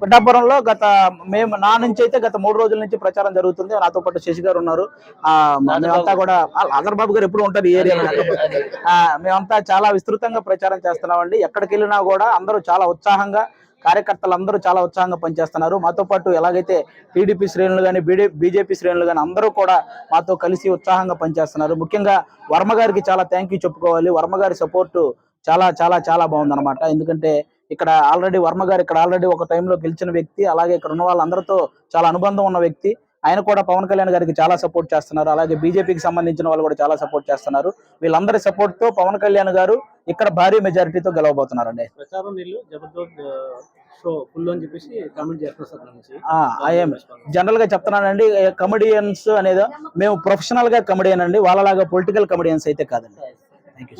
పిఠాపురంలో గత మేము నా నుంచి అయితే గత మూడు రోజుల నుంచి ప్రచారం జరుగుతుంది. నాతో పాటు శశి గారు ఉన్నారు. ఆ మేమంతా కూడా ఆదర్ బాబు గారు ఎప్పుడు ఉంటారు ఈ ఏరియాలో. ఆ, మేమంతా చాలా విస్తృతంగా ప్రచారం చేస్తున్నామండి. ఎక్కడికి వెళ్ళినా కూడా అందరూ చాలా ఉత్సాహంగా కార్యకర్తలు అందరూ చాలా ఉత్సాహంగా పనిచేస్తున్నారు. మాతో పాటు ఎలాగైతే టీడీపీ శ్రేణులు కానీ బీజేపీ శ్రేణులు కానీ అందరూ కూడా మాతో కలిసి ఉత్సాహంగా పనిచేస్తున్నారు. ముఖ్యంగా వర్మ గారికి చాలా థ్యాంక్ యూ చెప్పుకోవాలి. వర్మ గారి సపోర్టు చాలా చాలా చాలా బాగుందన్నమాట. ఎందుకంటే ఇక్కడ ఆల్రెడీ వర్మ గారు ఇక్కడ ఆల్రెడీ ఒక టైంలో గెలిచిన వ్యక్తి అలాగే ఇక్కడ ఉన్న వాళ్ళందరితో చాలా అనుబంధం ఉన్న వ్యక్తి. ఆయన కూడా పవన్ కళ్యాణ్ గారికి చాలా సపోర్ట్ చేస్తున్నారు. అలాగే బీజేపీకి సంబంధించిన వాళ్ళు కూడా చాలా సపోర్ట్ చేస్తున్నారు. వీళ్ళందరి సపోర్ట్తో పవన్ కళ్యాణ్ గారు ఇక్కడ భారీ మెజారిటీతో గెలవబోతున్నారండి. ప్రచారం జబర్దస్త్ షో ఫుల్ అని చెప్పేసి కామెంట్ చేస్తున్నారు సార్ నుంచి. జనరల్గా చెప్తున్నానండి కమెడియన్స్ అనేది మేము ప్రొఫెషనల్గా కమెడియన్ అండి వాళ్ళలాగా పొలిటికల్ కమెడియన్స్ అయితే కాదండి. Thank you.